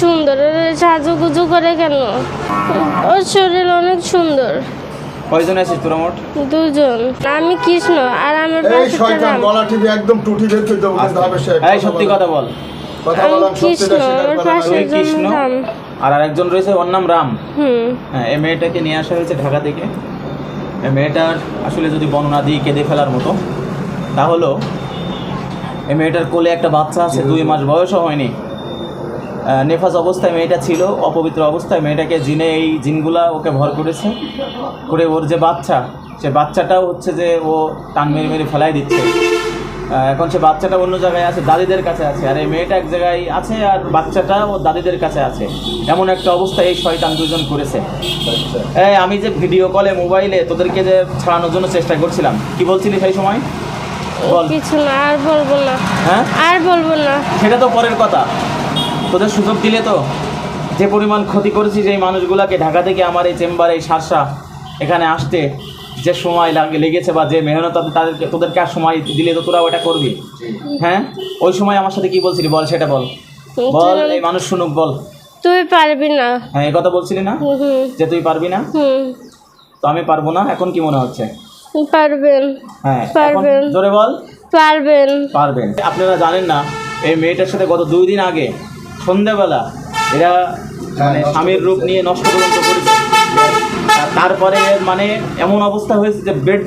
সুন্দর। সাজুগুজু করে কেন? ওর শরীর অনেক সুন্দর। কয়জন আছিস তোরা মোট? দুজন। আমি কৃষ্ণ আর আমার এই শয়তান গলা টিভি একদম টুটি বের করে দেবো কিন্তু হবে সাহেব এই সত্যি কথা বল। কথা বলার কৃষ্ণ ওর পাশে কৃষ্ণ আর আরেকজন রয়েছে ওর নাম রাম। হুম। হ্যাঁ এই মেয়েটাকে নিয়ে আসা হয়েছে ঢাকা থেকে। এই মেয়েটার আসলে যদি বর্ণনা দিই কেঁদে ফেলার মতো তা হলো এই মেয়েটার কোলে একটা বাচ্চা আছে দুই মাস বয়সও হয়নি। নেফাজ অবস্থায় মেয়েটা ছিল অপবিত্র অবস্থায় মেয়েটাকে জিনে এই জিনগুলা ওকে ভর করেছে করে ওর যে বাচ্চা সে বাচ্চাটাও হচ্ছে যে ও টান মেরে মেরে ফেলাই দিচ্ছে। এখন সে বাচ্চাটা অন্য জায়গায় আছে দাদিদের কাছে আছে আর এই মেয়েটা এক জায়গায় আছে আর বাচ্চাটা ও দাদিদের কাছে আছে। এমন একটা অবস্থা এই শয়তান দুজন করেছে। এই আমি যে ভিডিও কলে মোবাইলে তোদেরকে যে ছাড়ানোর জন্য চেষ্টা করছিলাম কি বলছিলি সেই সময়? কিছু না আর বলব না। হ্যাঁ? আর বলব না। সেটা তো পরের কথা। তোদের সুযোগ দিলে তো? যে পরিমাণ ক্ষতি করেছিস এই মানুষগুলাকে ঢাকা থেকে আমার এই চেম্বারে এই সারসা এখানে আসতে যে সময় লাগে লেগেছে বা যে মেহনত তাদের- তাদেরকে তোদেরকে আর সময় দিলে তো তোরা ওটা করবি? হ্যাঁ? ওই সময় আমার সাথে কি বলছিলি? বল সেটা বল। বল এই মানুষ শুনুক বল। তুই পারবি না। হ্যাঁ এই কথা বলছিলি না? যে তুই পারবি না? তো আমি পারব না? এখন কি মনে হচ্ছে? পারবেন। হ্যাঁ পারবেন। জোরে বল। পারবেন। পারবেন। আপনারা জানেন না এই মেয়েটার সাথে গত দুই দিন আগে সন্ধ্যাবেলা এরা মানে স্বামীর রূপ নিয়ে নষ্ট পর্যন্ত করেছে। আর তারপরে মানে এমন অবস্থা হয়েছে যে বেড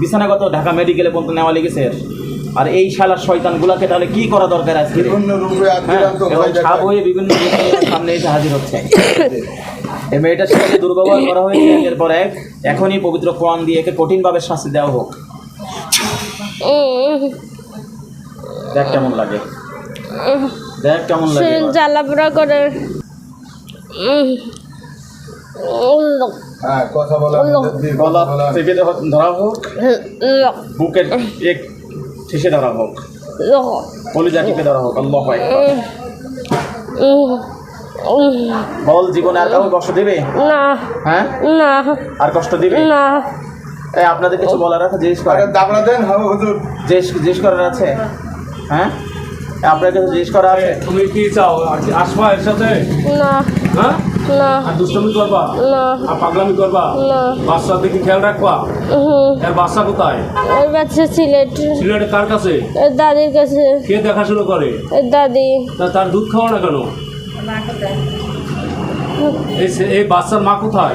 বিছানাগত ঢাকা মেডিকেলে পর্যন্ত নেওয়া লেগেছে। আর এই শালার শয়তানগুলাকে তাহলে কি করা দরকার আজকে? বিভিন্ন রূপে হ্যাঁ এবং হয়ে হয়ে বিভিন্ন সামনে এসে হাজির হচ্ছে। এই মেয়েটার সাথে দুর্ব্যবহার করা হয়েছে একের পর এক এখনই পবিত্র কোরআন দিয়ে একে কঠিনভাবে শাস্তি দেওয়া হোক। দেখ কেমন লাগে। দেখ কেমন লাগে। করে। হ্যাঁ গলা ধরা- হোক বুকের এক ঠেসে ধরা হোক কলিজা টিপে ধরা হোক আল্লাহ উম, উম, বল জীবনে আর কাউকে কষ্ট দিবে? না হ্যাঁ? না আর কষ্ট দিবে? না। আপনাদের কিছু বলার আছে? জিজ্ঞেস হুজুর। জিজ্ঞেস করার আছে? হ্যাঁ? আপনার কাছে জিজ্ঞেস করা আছে? তুমি কি চাও? আর- আসবা এর সাথে? না। হ্যাঁ? না। আর দুষ্টমি করবা? না। আর পাগলামি করবা? না। বাচ্চার দিকে খেয়াল রাখবা? এর বাচ্চা কোথায়? ওর বাচ্চা সিলেট। সিলেটে কার কাছে? দাদির কাছে। কে দেখাশুনো করে? দাদি। তার দুধ খাওয়া না কেন? এই এই বাচ্চার মা কোথায়?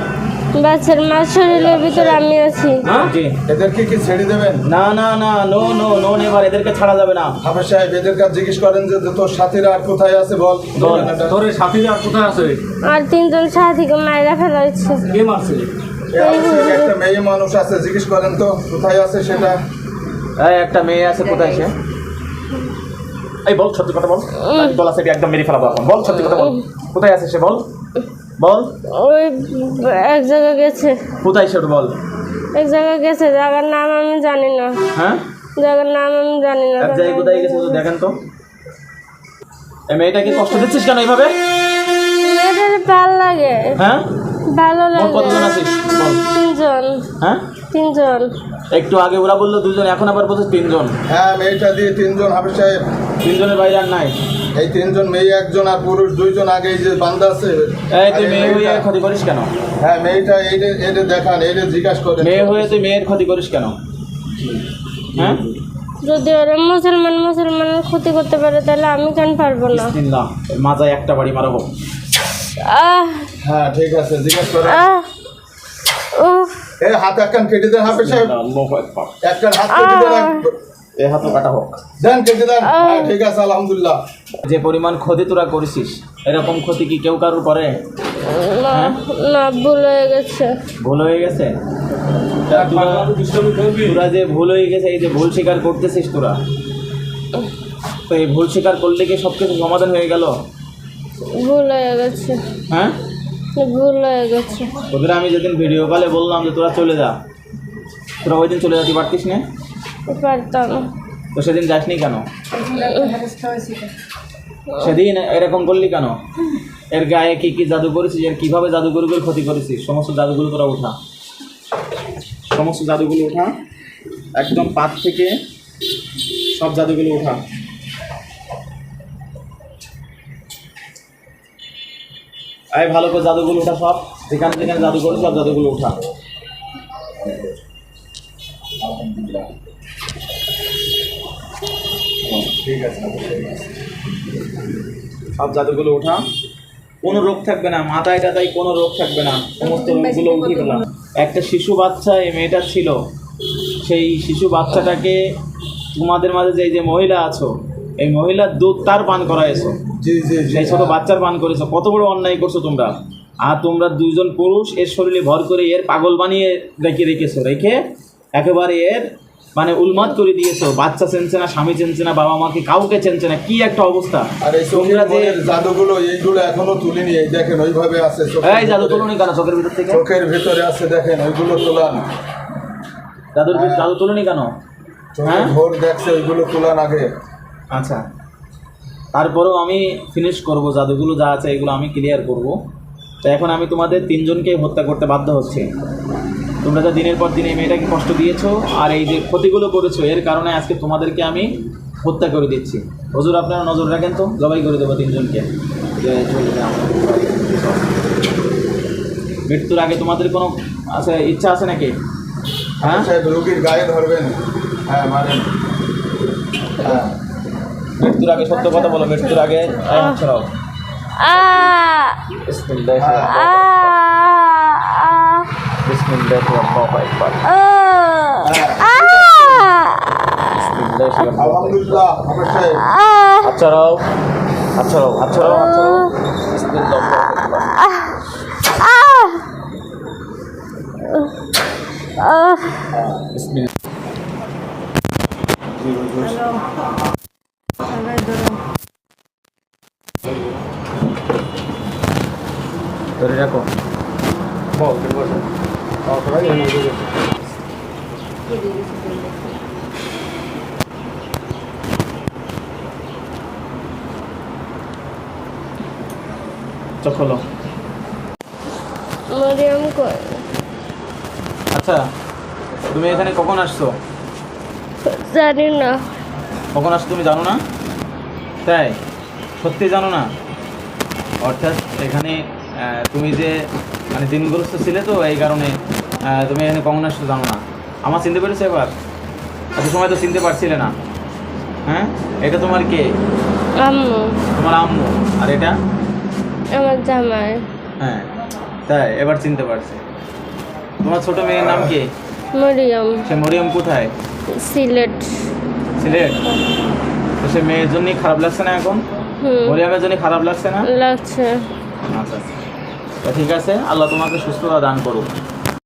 বাচ্চার মা শরীরের ভিতরে আমি আছি। হ্যাঁ জি। এদেরকে কি ছেড়ে দেবেন? না না না নো নো নো নেভার এদেরকে ছাড়া যাবে না। হাফেজ সাহেব এদের কাছে জিজ্ঞেস করেন যে তোর সাথীরা আর কোথায় আছে বল? বল। তোর সাথীরা আর কোথায় আছে? আর তিনজন সাথীকে মায়েরা ফেলা হচ্ছে কে মারছে? আছে, একটা মেয়ে মানুষ আছে জিজ্ঞেস করেন তো কোথায় আছে সেটা? এই একটা মেয়ে আছে কোথায় সে? এই বল সত্যি কথা বল। গলা থেকে একদম মেরে ফেলাবো এখন। বল সত্যি কথা বল। কোথায় আছে সে বল? বল। ওই এক জায়গায় গেছে। কোথায় সে বল। এক জায়গায় গেছে জায়গার নাম আমি জানি না। হ্যাঁ? জায়গার নাম আমি জানি না। এক জায়গায় কোথায় গেছে তো দেখেন তো। এই মেয়েটাকে কষ্ট দিচ্ছিস কেন এইভাবে? মেয়েটার ভালো লাগে। হ্যাঁ? ভালো লাগে। কতজন আছিস? তিনজন। হ্যাঁ? তিনজন। একটু আগে ওরা বলল দুজন এখন আবার বলছে তিনজন। হ্যাঁ মেয়েটা দিয়ে তিনজন হাফেজ সাহেব। তিনজনের বাইরে আর নাই? এই তিনজন মেয়ে একজন আর পুরুষ দুইজন আগে এই যে বান্দা আছে। এই তুই মেয়ে হয়ে ক্ষতি করিস কেন? হ্যাঁ মেয়েটা এইটা এইটা দেখান এইটা জিজ্ঞাসা করেন। মেয়ে হয়ে তুই মেয়ের ক্ষতি করিস কেন? হ্যাঁ? যদি ওরা মুসলমান মুসলমানের ক্ষতি করতে পারে তাহলে আমি কেন পারব না? মাজায় একটা বাড়ি মারবো। হ্যাঁ ঠিক আছে জিজ্ঞাসা হাত একখান কেটে দেন হাফেজ সাহেব। একখান হাত কেটে দেন এ হাতও কাটা হোক। দেন কেটে দেন। হ্যাঁ ঠিক আছে আলহামদুলিল্লাহ। যে পরিমাণ ক্ষতি তোরা করেছিস এরকম ক্ষতি কি কেউ কারোর করে? না হ্যাঁ? ভুল হয়ে গেছে। ভুল হয়ে গেছে? তোরা যে ভুল হয়ে গেছে এই যে ভুল স্বীকার করতেছিস তোরা। তো এই ভুল স্বীকার করলে কি সব কিছু সমাধান হয়ে গেল? ভুল হয়ে গেছে। হ্যাঁ? ভুল হয়ে গেছে। তোদের আমি যেদিন ভিডিও কলে বললাম যে তোরা চলে যা। তোরা ওই দিন চলে যেতে পারতিস না? পারতাম। তো সেদিন যাসনি কেন? সেদিন এরকম করলি কেন? এর গায়ে কি কি জাদু করেছিস? এর কীভাবে জাদুগুলোর ক্ষতি করেছিস? সমস্ত জাদুগুলো তোরা উঠা। সমস্ত জাদুগুলো উঠা। একদম পাত থেকে সব জাদুগুলো উঠা। এই ভালো করে জাদুগুলো উঠা সব। যেখানে যেখানে জাদু করো সব জাদুগুলো উঠা। ঠিক আছে সব জাদুগুলো উঠা। কোনো রোগ থাকবে না মাথায় টাতায় কোনো রোগ থাকবে না। সমস্ত রোগগুলো উঠিয়ে ফেলাম একটা শিশু বাচ্চা এই মেয়েটা ছিল। সেই শিশু বাচ্চাটাকে তোমাদের মাঝে যে যে মহিলা আছো এই মহিলার দুধ তার পান করাইছো? সেই ছোট বাচ্চার পান করেছ। কত বড় অন্যায় করছ তোমরা? আর তোমরা দুইজন পুরুষ এর শরীরে ভর করে এর পাগল বানিয়ে রেখে রেখেছো। রেখে একেবারে এর মানে উন্মাদ করে দিয়েছ। বাচ্চা চেনছে না স্বামী চেনছে না বাবা মাকে কাউকে চেনছে না। কি একটা অবস্থা? আর তোমরা যে জাদুগুলো এইগুলো এখনও তুলিনি। এই দেখেন ওইভাবে আছে এই জাদু। তুলুনি কেন চোখের ভিতর থেকে? চোখের ভিতরে আছে দেখেন ওইগুলো তোলান। জাদুর জাদু তুলুনি কেন? হ্যাঁ? ভোর দেখছে ওইগুলো তোলান আগে। আচ্ছা। তারপরেও আমি ফিনিশ করব, জাদুগুলো যা আছে এগুলো আমি ক্লিয়ার করব। তো এখন আমি তোমাদের তিনজনকে হত্যা করতে বাধ্য হচ্ছি। তোমরা যা দিনের পর দিন এই মেয়েটাকে কষ্ট দিয়েছ আর এই যে ক্ষতিগুলো করেছ, এর কারণে আজকে তোমাদেরকে আমি হত্যা করে দিচ্ছি। হজুর, আপনারা নজর রাখেন তো, জবাই করে দেবো তিনজনকে। মৃত্যুর আগে তোমাদের কোনো আছে, ইচ্ছা আছে নাকি? হ্যাঁ? সাহেব রুগীর গায়ে ধরবেন। হ্যাঁ মারেন। হ্যাঁ। মৃত্যুর আগে সত্য কথা বলো মৃত্যুর আগে। ছড়াও। আ বিসমিল্লাহির আ আ বিসমিল্লাহির ধরে রাখো। চোখ খোলো মরিয়ম কই? আচ্ছা তুমি এখানে কখন আসছো? জানি না। কখন আসছো তুমি জানো না? তাই সত্যি জানো না? অর্থাৎ এখানে তুমি যে মানে দিনগ্রস্ত ছিলে তো এই কারণে তুমি এখানে কখন আসছো জানো না। আমার চিনতে পেরেছ এবার? এত সময় তো চিনতে পারছিলে না। হ্যাঁ? এটা তোমার কে? আম্মু। তোমার আম্মু। আর এটা? আমার জামাই। হ্যাঁ তাই এবার চিনতে পারছি। তোমার ছোট মেয়ের নাম কি? মরিয়ম। সে মরিয়ম কোথায়? সিলেট। সিলেট? তো সে মেয়ের জন্যই খারাপ লাগছে না এখন? মরিয়মের জন্য খারাপ লাগছে না? লাগছে। আচ্ছা আচ্ছা। ঠিক আছে আল্লাহ তোমাকে সুস্থতা দান করুক।